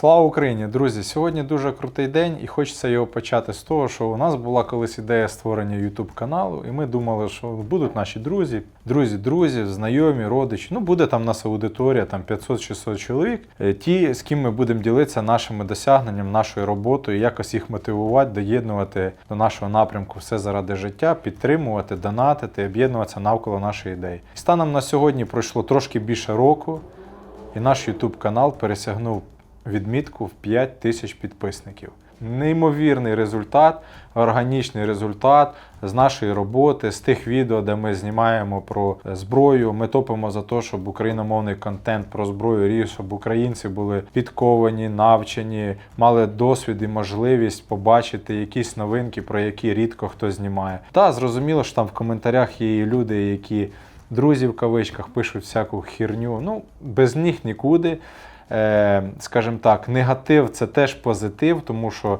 Слава Україні, друзі! Сьогодні дуже крутий день, і хочеться його почати з того, що у нас була колись ідея створення YouTube каналу, і ми думали, що будуть наші друзі, друзі, друзі, знайомі, родичі. Ну буде там нас аудиторія, там 500-600 чоловік. е, Ті, з ким ми будемо ділитися нашими досягненням, нашою роботою, якось їх мотивувати, доєднувати до нашого напрямку все заради життя, підтримувати, донатити, об'єднуватися навколо нашої ідеї. Станом на сьогодні пройшло трошки більше року. І наш YouTube канал пересягнув відмітку в 5 тисяч підписників. Неймовірний результат, органічний результат з нашої роботи, з тих відео, де ми знімаємо про зброю. Ми топимо за те, щоб україномовний контент про зброю ріс, щоб українці були підковані, навчені, мали досвід і можливість побачити якісь новинки, про які рідко хто знімає. Та зрозуміло, що там в коментарях є люди, які друзі в кавичках пишуть всяку херню. Ну, без них нікуди. Е, скажімо так, негатив це теж позитив, тому що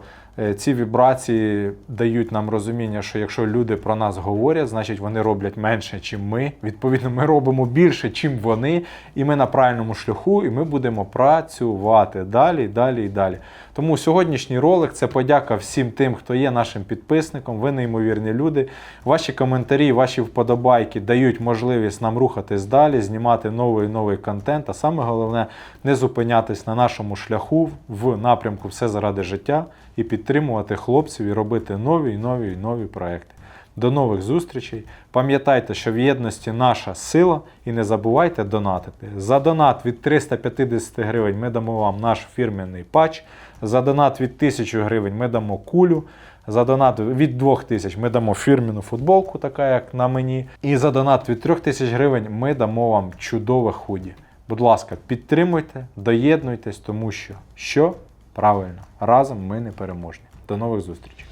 ці вібрації дають нам розуміння, що якщо люди про нас говорять, значить вони роблять менше, ніж ми. Відповідно, ми робимо більше, ніж вони, і ми на правильному шляху, і ми будемо працювати далі, далі і далі. Тому сьогоднішній ролик це подяка всім тим, хто є нашим підписником. Ви неймовірні люди. Ваші коментарі, ваші вподобайки дають можливість нам рухатись далі, знімати новий і новий контент. А саме головне не зупинятись на нашому шляху в напрямку все заради життя і підтримувати хлопців і робити нові нові нові проекти. До нових зустрічей. Пам'ятайте, що в єдності наша сила, і не забувайте донатити. За донат від 350 гривень ми дамо вам наш фірменний патч. За донат від 1000 гривень ми дамо кулю. За донат від 2000 ми дамо фірменну футболку, така як на мені. І за донат від 3000 гривень ми дамо вам чудове худі. Будь ласка, підтримуйте, доєднуйтесь, тому що що правильно разом ми не переможні. До нових зустрічей.